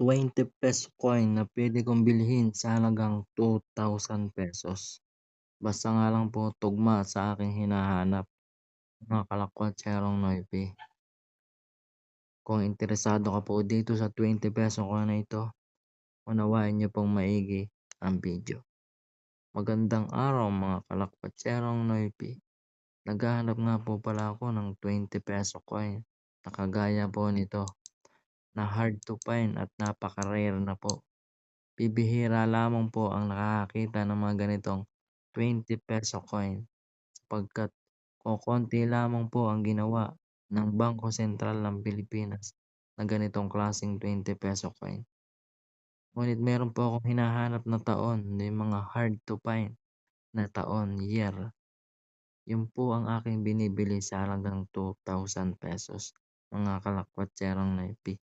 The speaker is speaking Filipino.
20 coin na pwede kong bilhin sa halagang ₱2,000. Basta nga lang po tugma sa aking hinahanap, mga kalakwatserong Noype. Kung interesado ka po dito sa ₱20 coin na ito, unawain niyo pong maigi ang video. Magandang araw mga kalakwatserong Noype. Naghahanap nga po pala ako ng ₱20 coin na kagaya po nito, na hard to find at napaka-rare na po. Bibihira lamang po ang nakakakita ng mga ganitong ₱20 coin sapagkat kokonti lamang po ang ginawa ng Bangko Sentral ng Pilipinas na ganitong klaseng ₱20 coin. Ngunit meron po akong hinahanap na taon, yung mga hard to find na taon, year. Yun po ang aking binibili sa halagang ₱2,000 mga kalakwatserong Noype.